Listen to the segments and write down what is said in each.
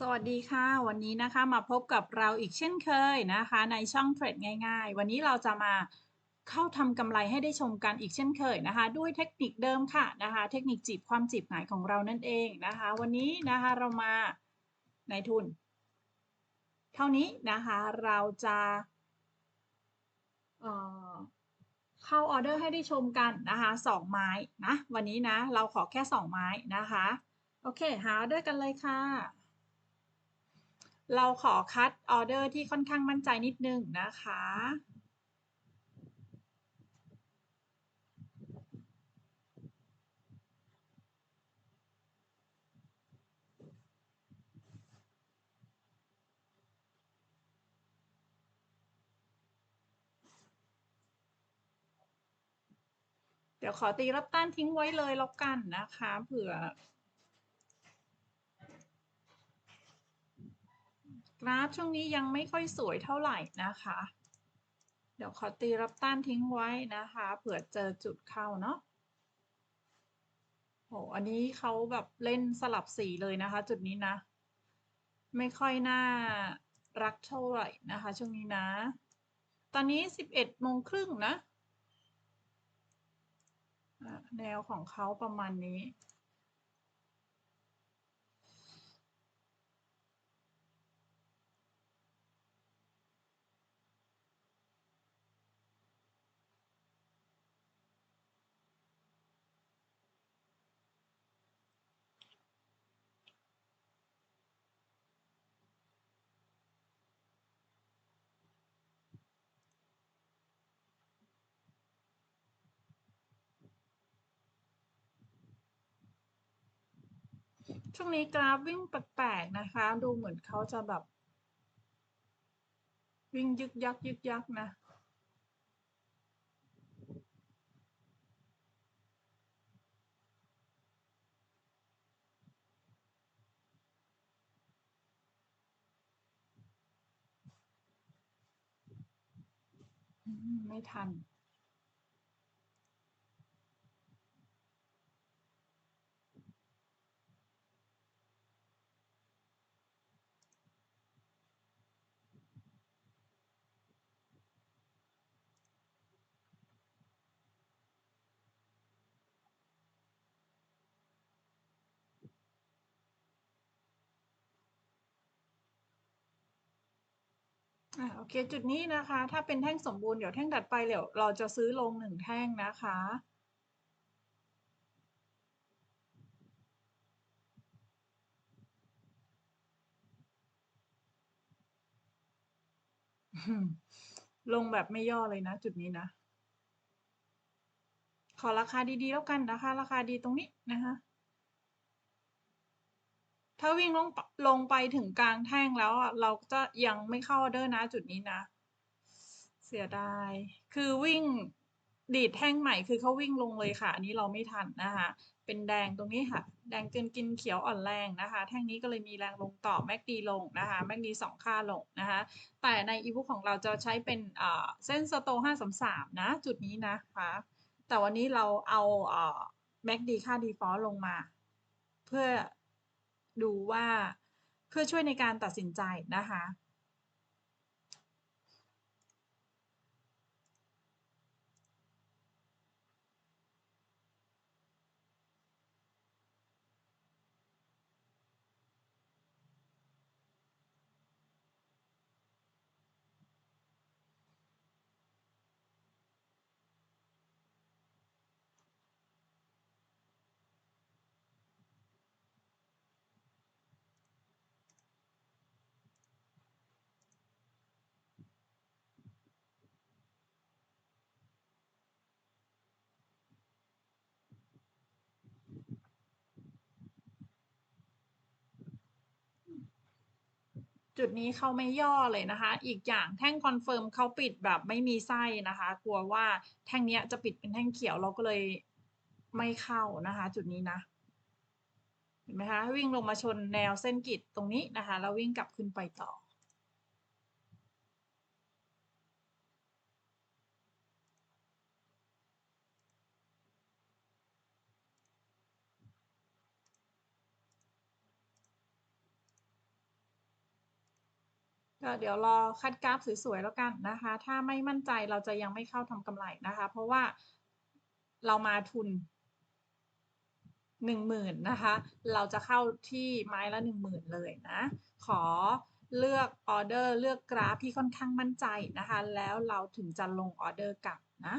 สวัสดีค่ะ วันนี้นะคะมาพบกับเราอีกเช่นเคยนะคะ ในช่องเทรดง่ายๆ วันนี้เราจะมาเข้าทำกำไรให้ได้ชมกันอีกเช่นเคยนะคะ ด้วยเทคนิคเดิมค่ะนะคะ เทคนิคจีบความจีบหงายของเรานั่นเองนะคะ วันนี้นะคะเรามาในทุน เท่านี้นะคะเราจะเเข้าออเดอร์ให้ได้ชมกันนะคะสองไม้นะวันนี้นะเราขอแค่สองไม้นะคะโอเคหาออเดอร์กันเลยค่ะ เราขอคัดออเดอร์ที่ค่อนข้างมั่นใจนิดนึงนะคะ เดี๋ยวขอตีรับต้านทิ้งไว้เลยแล้วกันนะคะ เผื่อ กราฟช่วงนี้ยังไม่ค่อยสวยเท่าไหร่นะคะ เดี๋ยวขอตีรับต้านทิ้งไว้นะคะเผื่อเจอจุดเข้าเนาะโหอันนี้เขาแบบเล่นสลับสีเลยนะคะ จุดนี้นะ ไม่ค่อยน่ารักเท่าไหร่นะคะ ช่วงนี้นะ ตอนนี้สิบเอ็ดโมงครึ่งนะ แนวของเขาประมาณนี้ ช่วงนี้กราฟวิ่งแปลกๆนะคะ ดูเหมือนเขาจะแบบ วิ่งยึกยักยึกยักนะ ไม่ทัน อ่าโอเค จุดนี้นะคะ ถ้าเป็นแท่งสมบูรณ์เดี๋ยวแท่งถัดไปเดี๋ยวเราจะซื้อลงหนึ่งแท่งนะคะลงแบบไม่ย่อเลยนะ จุดนี้นะ ขอราคาดีๆแล้วกันนะคะ ราคาดีตรงนี้นะคะ ถ้าวิ่งลงลงไปถึงกลางแท่งแล้วอะเราจะยังไม่เข้าออเดอร์นะจุดนี้นะ เสียดาย คือวิ่งดีดแท่งใหม่คือเขาวิ่งลงเลยค่ะ อันนี้เราไม่ทันนะคะ เป็นแดงตรงนี้ค่ะ แดงเกินกินเขียวอ่อนแรงนะคะ แท่งนี้ก็เลยมีแรงลงต่อแม็กดีลงนะคะ แม็กดีสองค่าลงนะคะ แต่ในอีบุ๊กของเราจะใช้เป็นเส้นสโตห้าสามสามนะ จุดนี้นะคะ แต่วันนี้เราเอาแม็กดีค่าดีฟอลลงมา เพื่อ ดูว่าเพื่อช่วยในการตัดสินใจนะคะ จุดนี้เขาไม่ย่อเลยนะคะ อีกอย่างแท่งคอนเฟิร์มเขาปิดแบบไม่มีไส้นะคะ กลัวว่าแท่งนี้จะปิดเป็นแท่งเขียวเราก็เลยไม่เข้านะคะ จุดนี้นะ เห็นไหมคะ วิ่งลงมาชนแนวเส้นกิดตรงนี้นะคะ แล้ววิ่งกลับขึ้นไปต่อ ก็เดี๋ยวรอคัดกราฟสวยๆแล้วกันนะคะ ถ้าไม่มั่นใจเราจะยังไม่เข้าทำกำไรนะคะ เพราะว่าเรามาทุนหนึ่งหมื่นนะคะ เราจะเข้าที่ไม้ละหนึ่งหมื่นเลยนะ ขอเลือกออเดอร์เลือกกราฟที่ค่อนข้างมั่นใจนะคะ แล้วเราถึงจะลงออเดอร์กลับนะ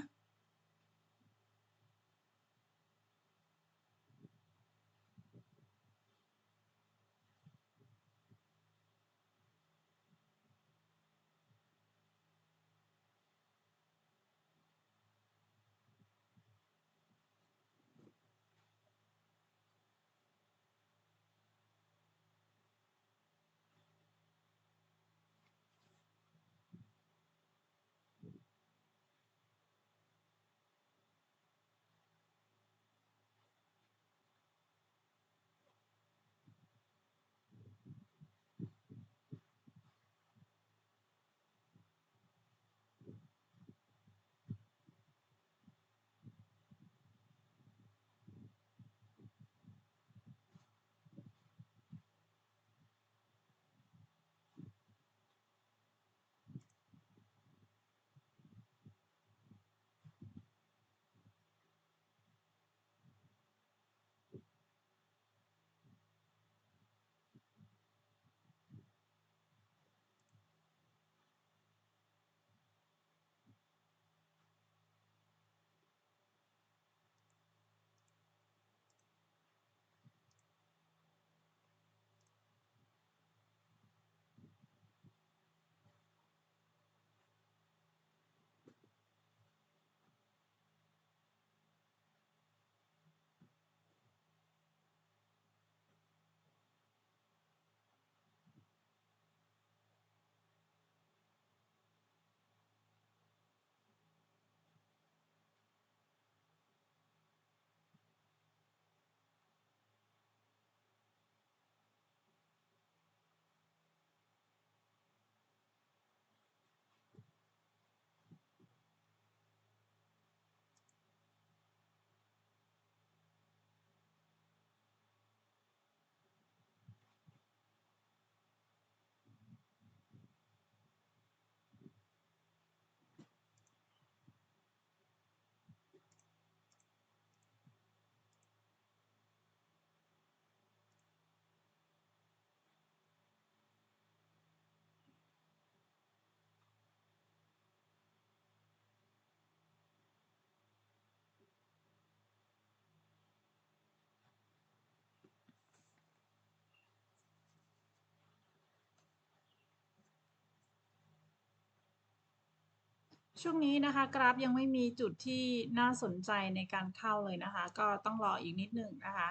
ช่วงนี้นะคะ กราฟยังไม่มีจุดที่น่าสนใจในการเข้าเลยนะคะ ก็ต้องรออีกนิดหนึ่งนะคะ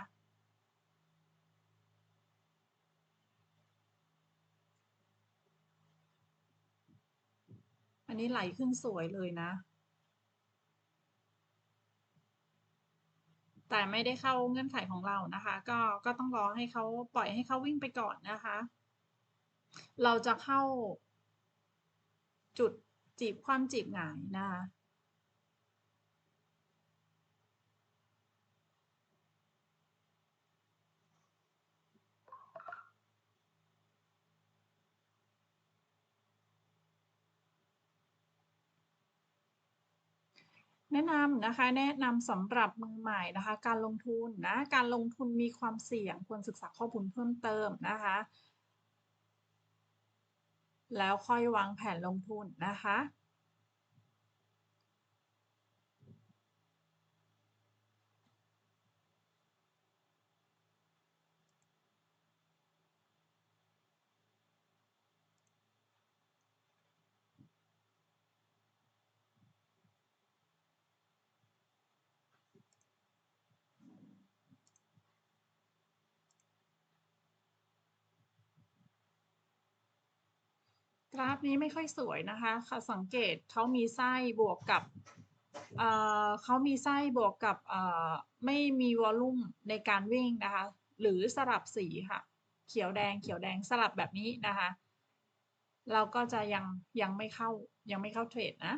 อันนี้ไหลขึ้นสวยเลยนะ แต่ไม่ได้เข้าเงื่อนไขของเรานะคะ ก็ก็ต้องรอให้เขาปล่อยให้เขาวิ่งไปก่อนนะคะ เราจะเข้าจุด จีบความจีบหงายนะคะแนะนำนะคะแนะนำสำหรับมือใหม่นะคะ การลงทุนนะการลงทุนมีความเสี่ยงควรศึกษาข้อมูลเพิ่มเติมนะคะ แล้วค่อยวางแผนลงทุนนะคะ ราฟนี้ไม่ค่อยสวยนะคะค่ะสังเกตเขามีไส้บวกกับเขามีไส้บวกกับไม่มีวอลลุ่มในการวิ่งนะคะ หรือสลับสีค่ะ เขียวแดงเขียวแดงสลับแบบนี้นะคะ เราก็จะยังยังไม่เข้ายังไม่เข้าเทรดนะ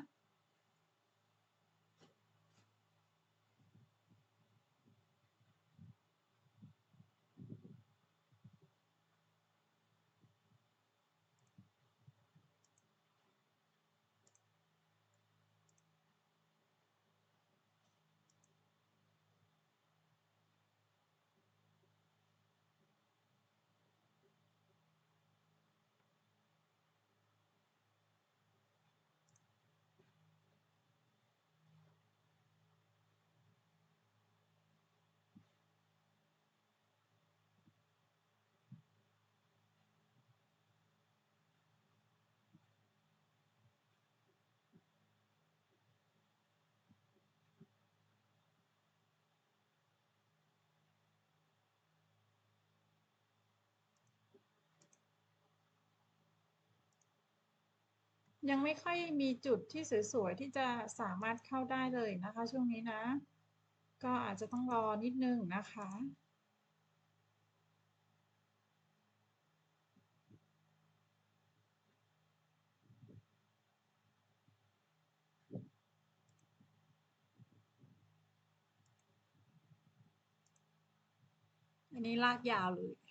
ยังไม่ค่อยมีจุดที่สวยๆที่จะสามารถเข้าได้เลยนะคะ ช่วงนี้นะ ก็อาจจะต้องรอนิดนึงนะคะอันนี้ลากยาวเลย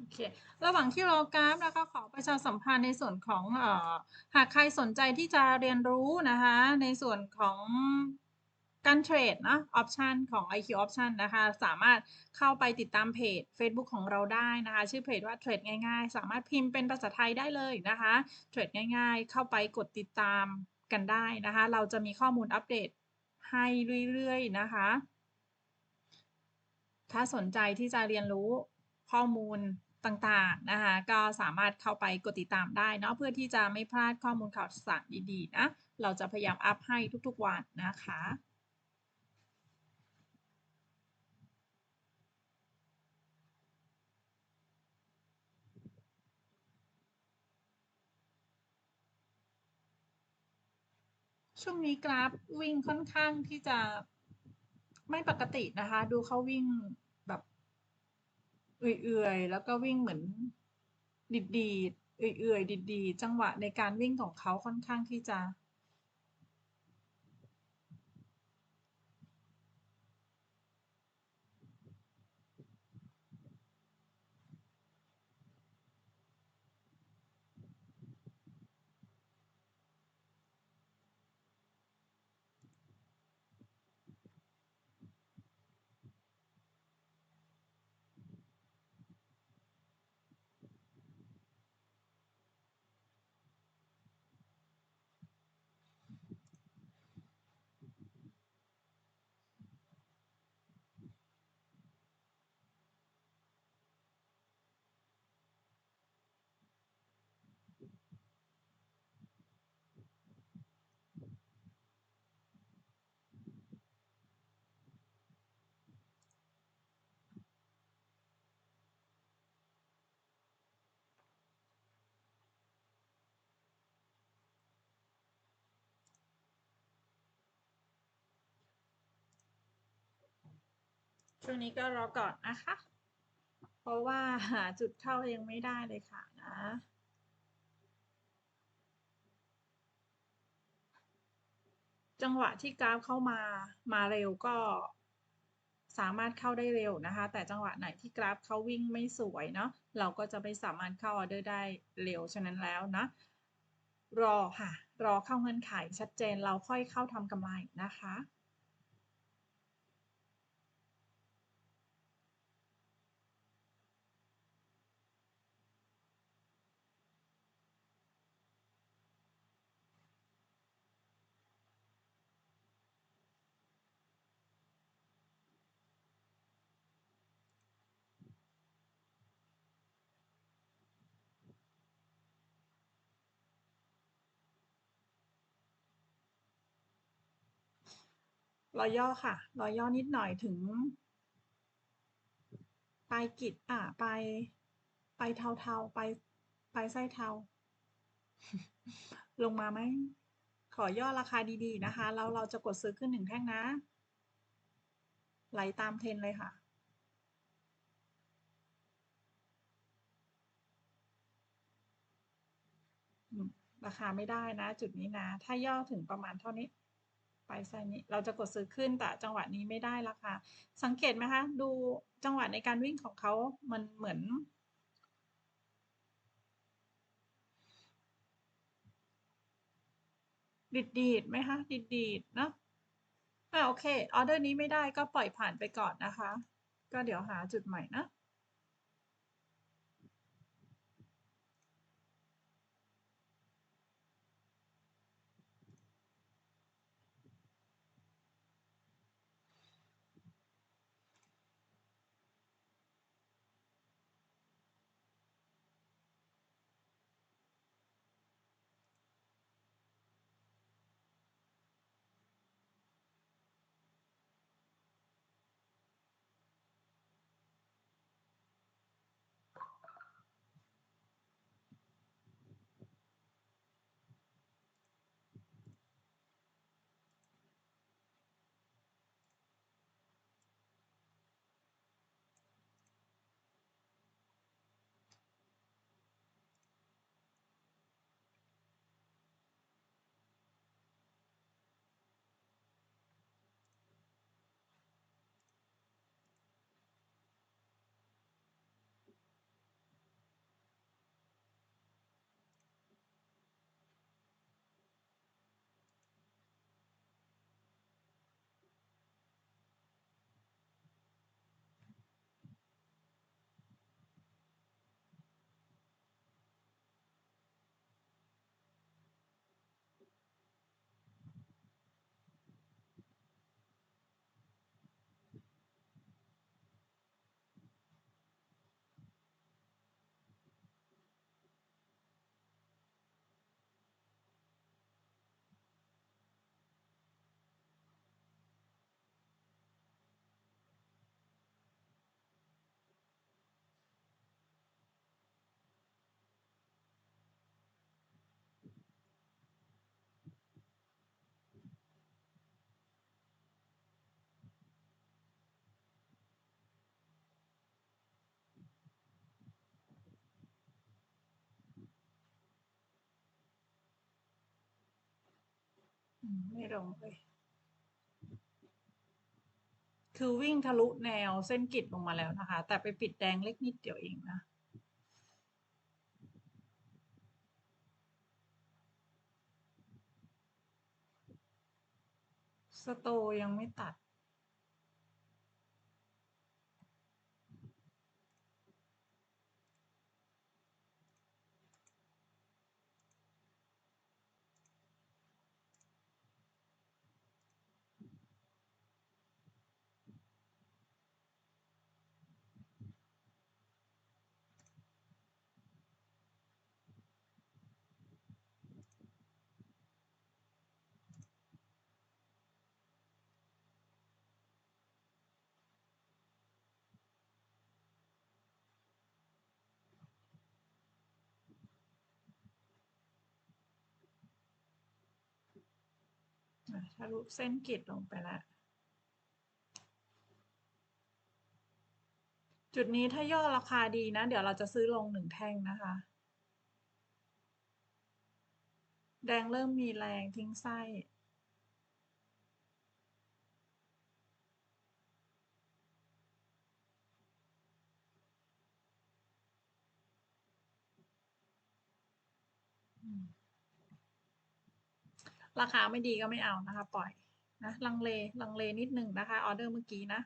โอเค ระหว่างที่รอกราฟนะคะขอประชาสัมพันธ์ในส่วนของเอ่อหากใครสนใจที่จะเรียนรู้นะคะในส่วนของการเทรดนะออปชันของ IQ Option นะคะ สามารถเข้าไปติดตามเพจ Facebook ของเราได้นะคะ ชื่อเพจว่าเทรดง่ายๆ สามารถพิมพ์เป็นภาษาไทยได้เลยนะคะเทรดง่ายๆ เข้าไปกดติดตามกันได้นะคะ เราจะมีข้อมูลอัปเดตให้เรื่อยๆนะคะ ถ้าสนใจที่จะเรียนรู้ข้อมูล ต่างๆนะคะก็สามารถเข้าไปกดติดตามได้เนาะเพื่อที่จะไม่พลาดข้อมูลข่าวสารดีๆนะเราจะพยายามอัพให้ทุกๆวันนะคะช่วงนี้กราฟวิ่งค่อนข้างที่จะไม่ปกตินะคะ ดูเขาวิ่ง เอื่อยๆ แล้วก็วิ่งเหมือนดีดๆ เอื่อยๆ ดีดๆ จังหวะในการวิ่งของเขาค่อนข้างที่จะ ช่วงนี้ก็รอก่อนนะคะ เพราะว่าหาจุดเข้ายังไม่ได้เลยค่ะนะจังหวะที่กราฟเข้ามามาเร็วก็สามารถเข้าได้เร็วนะคะ แต่จังหวะไหนที่กราฟเขาวิ่งไม่สวยเนาะเราก็จะไม่สามารถเข้าออเดอร์ได้เร็วฉะนั้นแล้วนะ รอค่ะ รอเข้าเงื่อนไขชัดเจนเราค่อยเข้าทำกำไรนะคะ รอย่อค่ะ รอย่อนิดหน่อยถึงปลายกิจอะปลายปลายเทาๆปลายปลายไส้เทา ลงมาไหม ขอย่อราคาดีๆนะคะ แล้วเราจะกดซื้อขึ้นหนึ่งแท่งนะ ไหลตามเทรนเลยค่ะราคาไม่ได้นะ จุดนี้นะ ถ้าย่อถึงประมาณเท่านี้ ไปไซนี้ เราจะกดซื้อขึ้นแต่จังหวะนี้ไม่ได้ราคาสังเกตไหมคะ ดูจังหวะในการวิ่งของเขามันเหมือน ดีดดีดไหมคะ ดีดดีดเนาะอ่าโอเคออเดอร์นี้ไม่ได้ก็ปล่อยผ่านไปก่อนนะคะ ก็เดี๋ยวหาจุดใหม่นะ ไม่ลงเลยคือวิ่งทะลุแนวเส้นกริดลงมาแล้วนะคะ แต่ไปปิดแดงเล็กนิดเดียวเองนะสโตยังไม่ตัด ทะลุเส้นกริดลงไปแล้วจุดนี้ถ้าย่อราคาดีนะ เดี๋ยวเราจะซื้อลงหนึ่งแท่งนะคะ แดงเริ่มมีแรงทิ้งไส้ ราคาไม่ดีก็ไม่เอานะคะ ปล่อยนะลังเลลังเลนิดหนึ่งนะคะออเดอร์เมื่อกี้นะ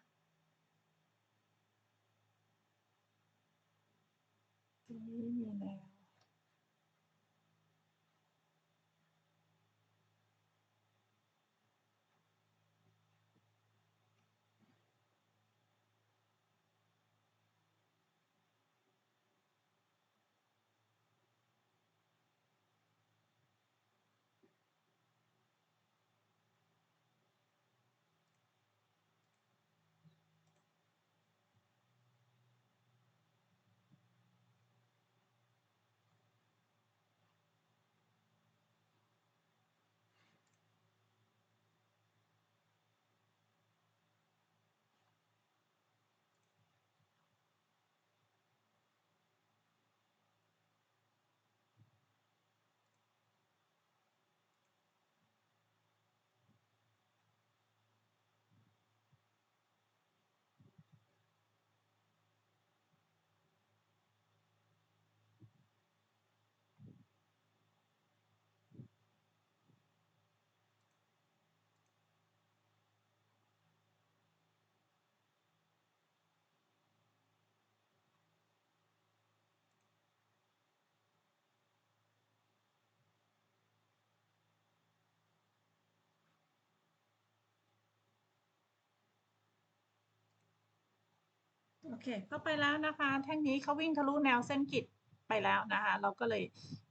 อเค เข้าไปแล้วนะคะ แท่งนี้เขาวิ่งทะลุแนวเส้นกิดไปแล้วนะคะ เราก็เลย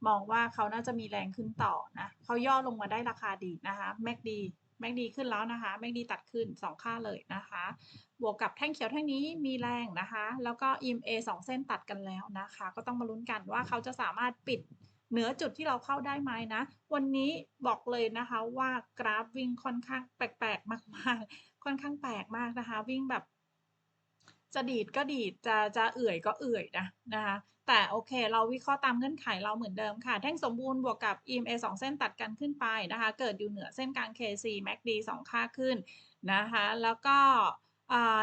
มองว่าเขาน่าจะมีแรงขึ้นต่อนะเขาย่อลงมาได้ราคาดีนะคะแม็กดีแม็กดีขึ้นแล้วนะคะแม็กดีตัดขึ้น 2 ค่าเลยนะคะ บวกกับแท่งเขียวแท่งนี้มีแรงนะคะ แล้วก็ EMA 2 เส้นตัดกันแล้วนะคะ ก็ต้องมาลุ้นกันว่าเขาจะสามารถปิดเหนือจุดที่เราเข้าได้ไหมนะ วันนี้บอกเลยนะคะว่ากราฟวิ่งค่อนข้างแปลกๆมากๆ ค่อนข้างแปลกมากนะคะ วิ่งแบบ จะดีดก็ดีดจะจะเอื่อยก็เอื่อยนะนะคะแต่โอเค เราวิเคราะห์ตามเงื่อนไขเราเหมือนเดิมค่ะ แท่งสมบูรณ์บวกกับ EMA 2 เส้นตัดกันขึ้นไปนะคะ เกิดอยู่เหนือเส้นกลาง KC MACD 2 ค่าขึ้นนะคะ แล้วก็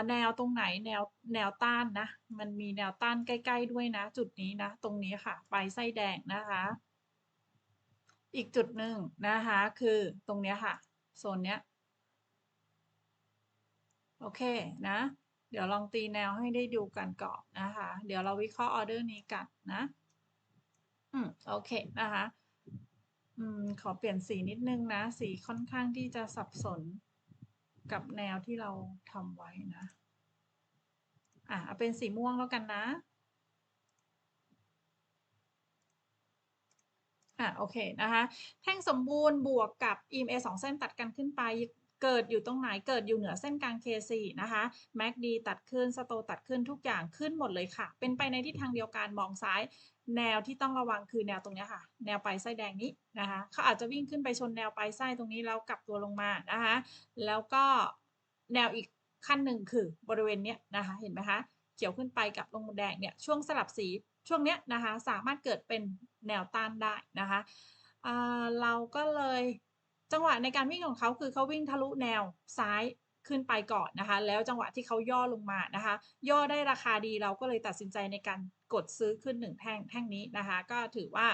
แนวตรงไหนแนวแนวต้านนะ มันมีแนวต้านใกล้ ๆ ด้วยนะ จุดนี้นะ ตรงนี้ค่ะ ไปไส้แดงนะคะ อีกจุดหนึ่งนะคะ คือตรงนี้ค่ะ โซนเนี้ย โอเคนะ เดี๋ยวลองตีแนวให้ได้ดูกันก่อนนะคะ เดี๋ยวเราวิเคราะห์ออเดอร์นี้กันนะ อืม โอเคนะคะ อืม ขอเปลี่ยนสีนิดนึงนะ สีค่อนข้างที่จะสับสนกับแนวที่เราทำไว้นะ อะเอาเป็นสีม่วงแล้วกันนะ อะโอเคนะคะ แท่งสมบูรณ์บวกกับ EMA 2 เส้นตัดกันขึ้นไป เกิดอยู่ตรงไหนเกิดอยู่เหนือเส้นกลาง K4 นะคะ MACD ตัดขึ้นสโตตัดขึ้นทุกอย่างขึ้นหมดเลยค่ะ เป็นไปในทิศทางเดียวกันมองซ้าย แนวที่ต้องระวังคือแนวตรงนี้ค่ะ แนวปลายไส้แดงนี้นะคะเขาอาจจะวิ่งขึ้นไปชนแนวปลายไส้ตรงนี้แล้วกลับตัวลงมานะคะแล้วก็แนวอีกขั้นหนึ่งคือบริเวณเนี้ยนะคะเห็นไหมคะเขียวขึ้นไปกับลงแดงเนี่ยช่วงสลับสีช่วงเนี้ยนะคะสามารถเกิดเป็นแนวต้านได้นะคะเราก็เลย จังหวะในการวิ่งของเขาคือเขาวิ่งทะลุแนวซ้ายขึ้นไปก่อนนะคะ แล้วจังหวะที่เขาย่อลงมานะคะ ย่อได้ราคาดีเราก็เลยตัดสินใจในการกดซื้อขึ้นหนึ่งแท่งแท่งนี้นะคะ ก็ถือว่า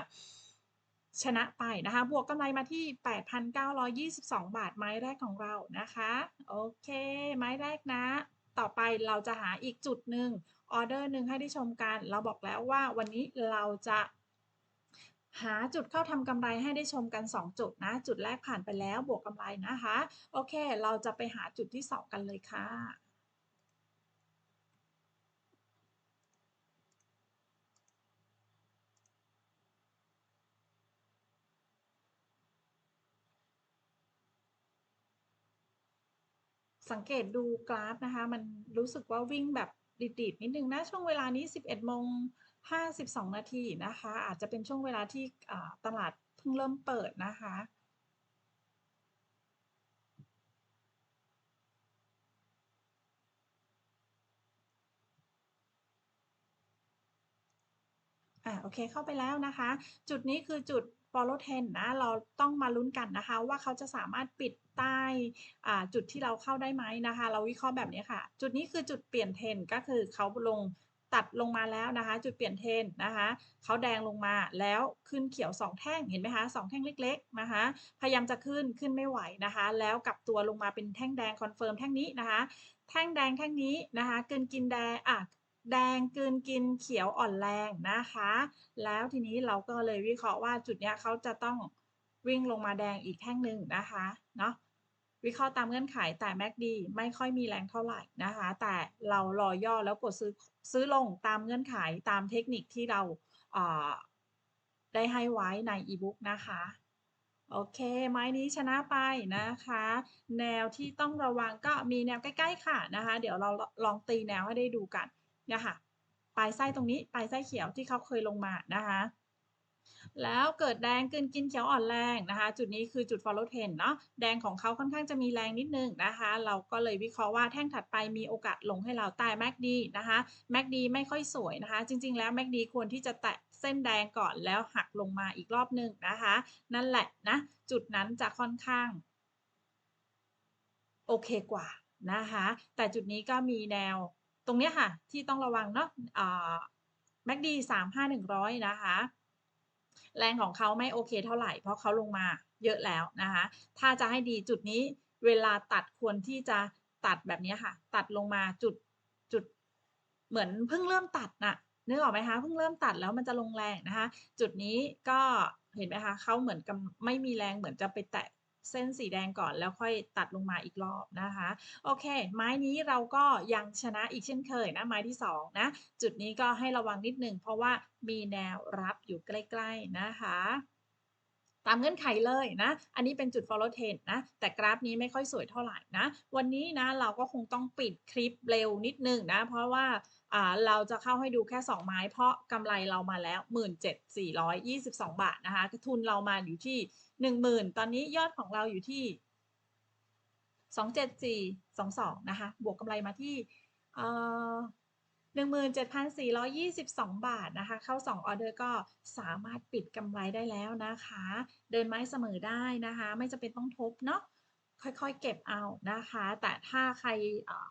ชนะไปนะคะ บวกกำไรมาที่ 8,922 บาทไม้แรกของเรานะคะ โอเค ไม้แรกนะ ต่อไปเราจะหาอีกจุดหนึ่งออเดอร์หนึ่งให้ได้ชมกัน เราบอกแล้วว่าวันนี้เราจะ หาจุดเข้าทำกำไรให้ได้ชมกัน 2 จุดนะ จุดแรกผ่านไปแล้วบวกกำไรนะคะ โอเค เราจะไปหาจุดที่ 2 กันเลยค่ะสังเกตดูกราฟนะคะ มันรู้สึกว่าวิ่งแบบดิดๆนิดนึงนะ ช่วงเวลานี้ 11โมง 52 นาทีนะคะ อาจจะเป็นช่วงเวลาที่ตลาดเพิ่งเริ่มเปิดนะคะอ่าโอเคเข้าไปแล้วนะคะ จุดนี้คือจุด follow trend นะ เราต้องมาลุ้นกันนะคะ ว่าเขาจะสามารถปิดใต้จุดที่เราเข้าได้ไหมนะคะ เราวิเคราะห์แบบนี้ค่ะ จุดนี้คือจุดเปลี่ยนเทรนก็คือเขาลง ตัดลงมาแล้วนะคะ จุดเปลี่ยนเทนนะคะเขาแดงลงมาแล้วขึ้นเขียว 2 แท่งเห็นไหมคะสแท่งเล็กๆนะคะพยายามจะขึ้นขึ้นไม่ไหวนะคะ แล้วกลับตัวลงมาเป็นแท่งแดงคอนเฟิร์มแท่งนี้นะคะ แท่งแดงแท่งนี้นะคะเกินกินแดงอะแดงกินกินเขียวอ่อนแรงนะคะ แล้วทีนี้เราก็เลยวิเคราะห์ว่าจุดนี้เขาจะต้องวิ่งลงมาแดงอีกแท่งหนึ่งนะคะเนาะ วิเคราะห์ตามเงื่อนไขแต่ MACD ไม่ค่อยมีแรงเท่าไหร่นะคะ แต่เรารอย่อแล้วกดซื้อซื้อลงตามเงื่อนไขตามเทคนิคที่เราได้ให้ไว้ในอีบุ๊กนะคะ โอเค ไม้นี้ชนะไปนะคะ แนวที่ต้องระวังก็มีแนวใกล้ ๆ ค่ะนะคะ เดี๋ยวเราลองตีแนวให้ได้ดูกันเนี่ยค่ะปลายไส้ตรงนี้ปลายไส้เขียวที่เขาเคยลงมานะคะ แล้วเกิดแดงกินกินเขียวอ่อนแรงนะคะ จุดนี้คือจุด follow trend เนาะแดงของเขาค่อนข้างจะมีแรงนิดนึงนะคะ เราก็เลยวิเคราะห์ว่าแท่งถัดไปมีโอกาสลงให้เราแต่ MACD นะคะ MACD ไม่ค่อยสวยนะคะ จริง ๆ แล้ว MACD ควรที่จะแตะเส้นแดงก่อนแล้วหักลงมาอีกรอบนึงนะคะ นั่นแหละนะ จุดนั้นจะค่อนข้าง โอเคกว่านะคะ แต่จุดนี้ก็มีแนวตรงนี้ค่ะ ที่ต้องระวังเนาะอ่า MACD 35100นะคะ แรงของเขาไม่โอเคเท่าไหร่ เพราะเขาลงมาเยอะแล้วนะคะ ถ้าจะให้ดีจุดนี้เวลาตัดควรที่จะตัดแบบนี้ค่ะ ตัดลงมาจุดจุดเหมือนเพิ่งเริ่มตัดนะ่ะนึกออกไหมคะเพิ่งเริ่มตัดแล้วมันจะลงแรงนะคะ จุดนี้ก็เห็นไหมคะเขาเหมือนกับไม่มีแรงเหมือนจะไปแตะ เส้นสีแดงก่อนแล้วค่อยตัดลงมาอีกรอบนะคะ โอเค ไม้นี้เราก็ยังชนะอีกเช่นเคยนะ ไม้ที่2นะจุดนี้ก็ให้ระวังนิดหนึ่งเพราะว่ามีแนวรับอยู่ใกล้ๆนะคะตามเงื่อนไขเลยนะ อันนี้เป็นจุด follow trend นะ แต่กราฟนี้ไม่ค่อยสวยเท่าไหร่นะ วันนี้นะเราก็คงต้องปิดคลิปเร็วนิดนึงนะ เพราะว่าอ่าเราจะเข้าให้ดูแค่ 2 ไม้ เพราะกำไรเรามาแล้ว 17,422 บาทนะคะ ทุนเรามาอยู่ที่ 10,000ตอนนี้ยอดของเราอยู่ที่27422นะคะ บวกกำไรมาที่หนึ่งหมื่นเอ่ร้อ17,422บสองบาทนะคะ เข้า2องออเดอร์ก็สามารถปิดกำไรได้แล้วนะคะ เดินไม้เสมอได้นะคะ ไม่จำเป็นต้องทบเนาะค่อยๆ เก็บเอานะคะ แต่ถ้าใคร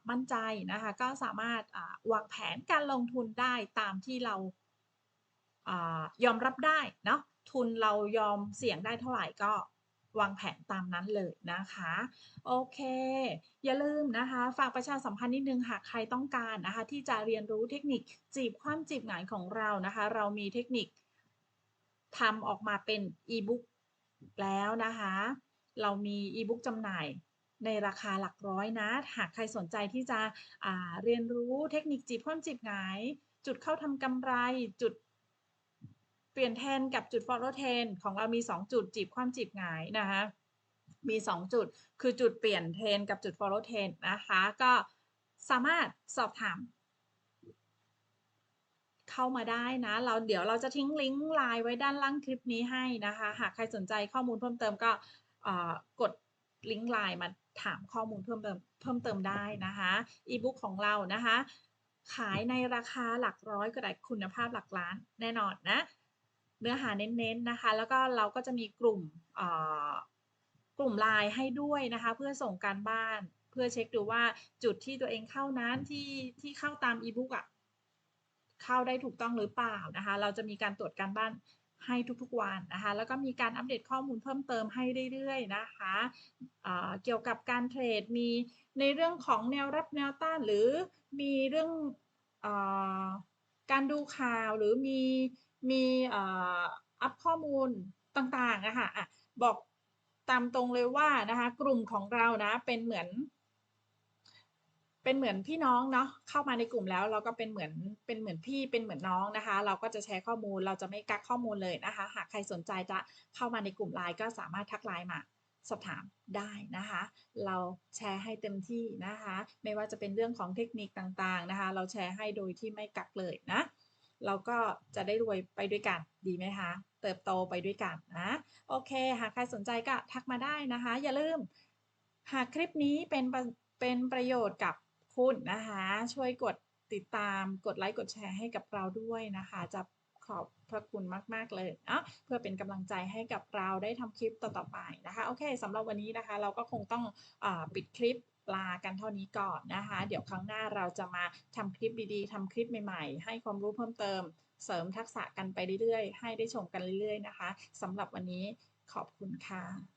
มั่นใจนะคะ ก็สามารถอวางแผนการลงทุนได้ตามที่เรายอมรับได้เนาะ ทุนเรายอมเสี่ยงได้เท่าไหร่ก็วางแผนตามนั้นเลยนะคะ โอเค อย่าลืมนะคะ ฝากประชาสัมพันธ์นิดนึงหากใครต้องการนะคะ ที่จะเรียนรู้เทคนิคจีบความจีบงายของเรานะคะ เรามีเทคนิคทำออกมาเป็นอีบุ๊กแล้วนะคะ เรามีอีบุ๊กจำหน่ายในราคาหลักร้อยนะ หากใครสนใจที่จะเรียนรู้เทคนิคจีบความจีบงาย จุดเข้าทำกำไรจุด เปลี่ยนแทนกับจุด follow แทนของเรามี 2 จุดจีบความจีบหงายนะคะมี 2 จุด คือจุดเปลี่ยนเทรนกับจุด follow เทนนะคะ ก็สามารถสอบถาม เข้ามาได้นะ เราเดี๋ยวเราจะทิ้งลิงก์ไลน์ไว้ด้านล่างคลิปนี้ให้นะคะ หากใครสนใจข้อมูลเพิ่มเติมก็กดลิงก์ไลน์มาถามข้อมูลเพิ่มเติมเพิ่มเติมได้นะคะอีบุ๊กของเรานะคะ ขายในราคาหลักร้อยก็ได้คุณภาพหลักล้านแน่นอนนะ เนื้อหาเน้นๆนะคะ แล้วก็เราก็จะมีกลุ่มกลุ่มไลน์ให้ด้วยนะคะ เพื่อส่งการบ้าน เพื่อเช็คดูว่าจุดที่ตัวเองเข้านั้นที่ที่เข้าตามอีบุ๊กอะเข้าได้ถูกต้องหรือเปล่านะคะ เราจะมีการตรวจการบ้านให้ทุกๆวันนะคะ แล้วก็มีการอัปเดตข้อมูลเพิ่มเติมให้เรื่อยๆนะคะะเกี่ยวกับการเทรดมีในเรื่องของแนวรับแนวต้านหรือมีเรื่องอการดูข่าวหรือมี มีอัพข้อมูลต่างๆนะคะอะบอกตามตรงเลยว่านะคะกลุ่มของเรานะเป็นเหมือน เป็นเหมือนพี่น้องเนาะเข้ามาในกลุ่มแล้วเราก็เป็นเหมือนเป็นเหมือนพี่เป็นเหมือนน้องนะคะ เราก็จะแชร์ข้อมูลเราจะไม่กักข้อมูลเลยนะคะ หากใครสนใจจะเข้ามาในกลุ่มไลน์ก็สามารถทักไลน์มาสอบถามได้นะคะ เราแชร์ให้เต็มที่นะคะ ไม่ว่าจะเป็นเรื่องของเทคนิคต่างๆนะคะ เราแชร์ให้โดยที่ไม่กักเลยนะ เราก็จะได้รวยไปด้วยกันดีไหมคะ เติบโตไปด้วยกันนะโอเค หากใครสนใจก็ทักมาได้นะคะ อย่าลืม หากคลิปนี้เป็นเป็นประโยชน์กับคุณนะคะ ช่วยกดติดตามกดไลค์กดแชร์ให้กับเราด้วยนะคะ จะขอบพระคุณมาก ๆ เลยเนะเพื่อเป็นกำลังใจให้กับเราได้ทำคลิปต่อ ๆ ไปนะคะ โอเคสำหรับวันนี้นะคะ เราก็คงต้องอปิดคลิป ลากันเท่านี้ก่อนนะคะ เดี๋ยวครั้งหน้าเราจะมาทำคลิปดีๆทำคลิปใหม่ๆ ให้ความรู้เพิ่มเติม เสริมทักษะกันไปเรื่อยๆ ให้ได้ชมกันเรื่อยๆนะคะสำหรับวันนี้ขอบคุณค่ะ